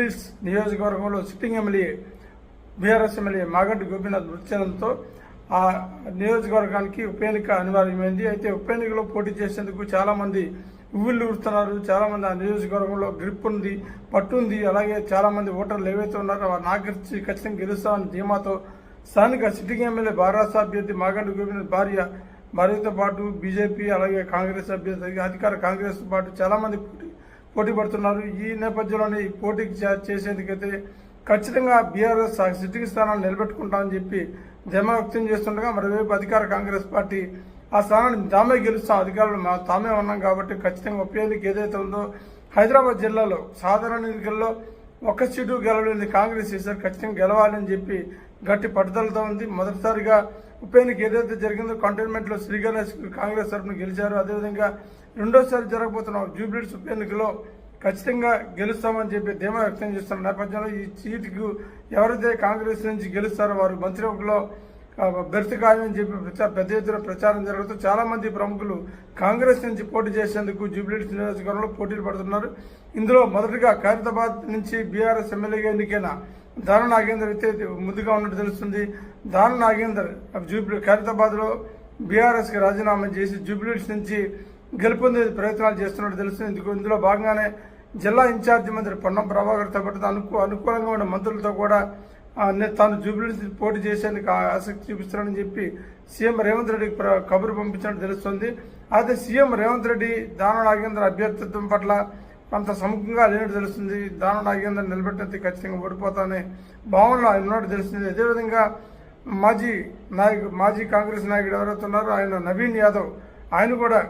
జూబ్లీస్ నియోజకవర్గంలో sitting MLA BRS MLA Maganti Gopinath మృతి చెందడంతో ఆ నియోజకవర్గానికి ఉప ఎన్నిక అనివార్యమైంది. అయితే ఉప ఎన్నికలో పోటీ చేసేందుకు చాలామంది ఉవ్విళ్ళు ఊరుతున్నారు. చాలామంది ఆ నియోజకవర్గంలో గ్రిప్ ఉంది పట్టు ఉంది. అలాగే చాలామంది ఓటర్లు ఏవైతే ఉన్నారో వారు నాగరిచి ఖచ్చితంగా గెలుస్తామని ధీమాతో స్థానిక సిట్టింగ్ ఎమ్మెల్యే భారత అభ్యర్థి మాగంటి గోపీనాథ్ భార్య భార్యతో పాటు బీజేపీ అలాగే కాంగ్రెస్ అభ్యర్థి అధికార కాంగ్రెస్ పాటు చాలామంది పోటీ పోటీ పడుతున్నారు. ఈ నేపథ్యంలోనే పోటీకి చేసేందుకైతే ఖచ్చితంగా బీఆర్ఎస్ సిట్టింగ్ స్థానాన్ని నిలబెట్టుకుంటామని చెప్పి ధీమా వ్యక్తం చేస్తుండగా మరోవైపు అధికార కాంగ్రెస్ పార్టీ ఆ స్థానాన్ని తామే గెలుస్తాం అధికారులు మా తామే ఉన్నాం కాబట్టి ఖచ్చితంగా ఉపయోగానికి ఏదైతే ఉందో హైదరాబాద్ జిల్లాలో సాధారణ ఎన్నికల్లో ఒక్క సీటు గెలవలేదు కాంగ్రెస్ ఈసారి ఖచ్చితంగా గెలవాలని చెప్పి గట్టి పట్టుదలతో ఉంది. మొదటిసారిగా ఉప ఎన్నిక ఏదైతే జరిగిందో కంటైన్మెంట్లో శ్రీ కాంగ్రెస్ తరఫున గెలిచారు. అదేవిధంగా రెండోసారి జరగబోతున్న జూబ్లీస్ ఉప ఎన్నికలో ఖచ్చితంగా గెలుస్తామని చెప్పి ధీమా వ్యక్తం చేస్తున్న నేపథ్యంలో ఈ సీటుకు ఎవరైతే కాంగ్రెస్ నుంచి గెలుస్తారో వారు మంత్రివర్గంలో ఆ, బెర్త్ ఖాయమని చెప్పి పెద్ద ఎత్తున ప్రచారం జరుగుతూ చాలా మంది ప్రముఖులు కాంగ్రెస్ నుంచి పోటీ చేసేందుకు జూబ్లీహిల్స్ నియోజకవర్గంలో పోటీలు పడుతున్నారు. ఇందులో మొదటగా ఖైరతాబాద్ నుంచి బీఆర్ఎస్ ఎమ్మెల్యేగా ఎన్నికైన దాన నాగేందర్ అయితే ముందుగా ఉన్నట్టు తెలుస్తుంది. దాన నాగేందర్ జూబ్లీ ఖైరతాబాద్లో రాజీనామా చేసి జూబ్లీహిల్స్ నుంచి గెలుపొందే ప్రయత్నాలు చేస్తున్నట్టు తెలుస్తుంది. ఇందుకు ఇందులో భాగంగానే జిల్లా ఇన్ఛార్జి మంత్రి పొన్నం ప్రభాకర్తో పాటు అనుకూ అనుకూలంగా ఉన్న మంత్రులతో కూడా తాను జూబ్లీ పోటీ చేసేందుకు ఆసక్తి చూపిస్తానని చెప్పి సీఎం రేవంత్ రెడ్డికి ప్ర- కబురు పంపించినట్టు తెలుస్తుంది. అయితే సీఎం రేవంత్ రెడ్డి దాన నాగేంద్ర అభ్యర్థిత్వం పట్ల కొంత సముఖంగా లేనట్టు తెలుస్తుంది. దాన నాగేంద్ర నిలబెట్టినట్టు ఖచ్చితంగా ఓడిపోతానే భావనలో ఆయన ఉన్నట్టు తెలుస్తుంది. అదేవిధంగా మాజీ నాయకు మాజీ కాంగ్రెస్ నాయకుడు ఎవరైతే ఉన్నారో ఆయన నవీన్ యాదవ్ ఆయన కూడా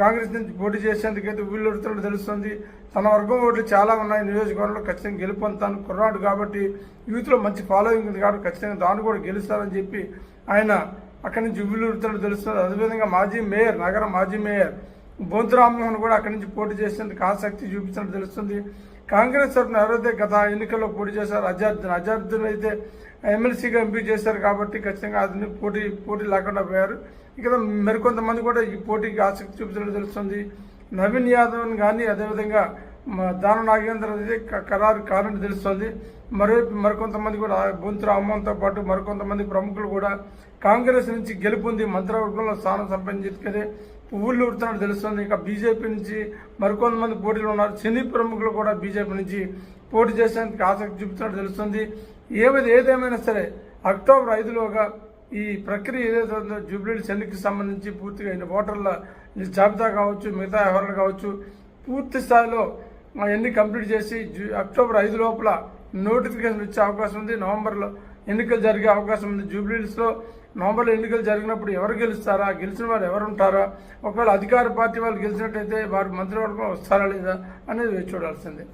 కాంగ్రెస్ నుంచి పోటీ చేసేందుకైతే వీళ్ళుడుతున్నట్టు తెలుస్తుంది. తన వర్గం ఓట్లు చాలా ఉన్నాయి. నియోజకవర్గంలో ఖచ్చితంగా గెలుపొందుతాను. కుర్రాడు కాబట్టి యూత్లో మంచి ఫాలోయింగ్ ఉంది కాబట్టి ఖచ్చితంగా దాన్ని కూడా గెలుస్తారని చెప్పి ఆయన అక్కడి నుంచి వీళ్ళుడుతున్నట్టు తెలుస్తుంది. అదేవిధంగా మాజీ మేయర్ నగర మాజీ మేయర్ బొంతు రామ్మోహన్ కూడా అక్కడి నుంచి పోటీ చేసేందుకు ఆసక్తి చూపించినట్టు తెలుస్తుంది. కాంగ్రెస్ తరఫున ఎవరైతే గత ఎన్నికల్లో పోటీ చేశారో అజార్జున్ అజార్జున్ అయితే ఎమ్మెల్సీగా ఎంపీ చేశారు కాబట్టి ఖచ్చితంగా అతని పోటీ పోటీ లేకుండా పోయారు. ఇక మరికొంతమంది కూడా ఈ పోటీకి ఆసక్తి చూపించడం తెలుస్తుంది. నవీన్ యాదవ్ కానీ అదేవిధంగా మ- దాన నాగేంద్ర అయితే ఖరారు కారణం తెలుస్తుంది. మరోవైపు మరికొంతమంది కూడా బొంతు రామ్మోహన్తో పాటు మరికొంతమంది ప్రముఖులు కూడా కాంగ్రెస్ నుంచి గెలుపొంది మంత్రివర్గంలో స్థానం సంపాదించుకునే పువ్వులు ఉడుతున్నట్టు తెలుస్తుంది. ఇంకా బీజేపీ నుంచి మరికొంతమంది పోటీలు ఉన్నారు. సినీ ప్రముఖులు కూడా బీజేపీ నుంచి పోటీ చేసేందుకు ఆసక్తి చూపుతున్నట్టు తెలుస్తుంది. ఏది ఏదేమైనా సరే అక్టోబర్ ఐదులోగా ఈ ప్రక్రియ ఏదైతే ఉందో జూబ్లీస్ ఎన్నికకి సంబంధించి పూర్తిగా అయిన ఓటర్ల జాబితా కావచ్చు మిగతా వ్యవహారాలు కావచ్చు పూర్తి స్థాయిలో అవన్నీ ఎన్ని కంప్లీట్ చేసి జూ- అక్టోబర్ ఐదు లోపల నోటిఫికేషన్ ఇచ్చే అవకాశం ఉంది. నవంబర్లో ఎన్నికలు జరిగే అవకాశం ఉంది. జూబ్లీస్లో నవంబర్లో ఎన్నికలు జరిగినప్పుడు ఎవరు గెలుస్తారా గెలిచిన వారు ఎవరు ఉంటారా ఒకవేళ అధికార పార్టీ వాళ్ళు గెలిచినట్టయితే వారు మంత్రివర్గం వస్తారా లేదా అనేది వేచి చూడాల్సిందే.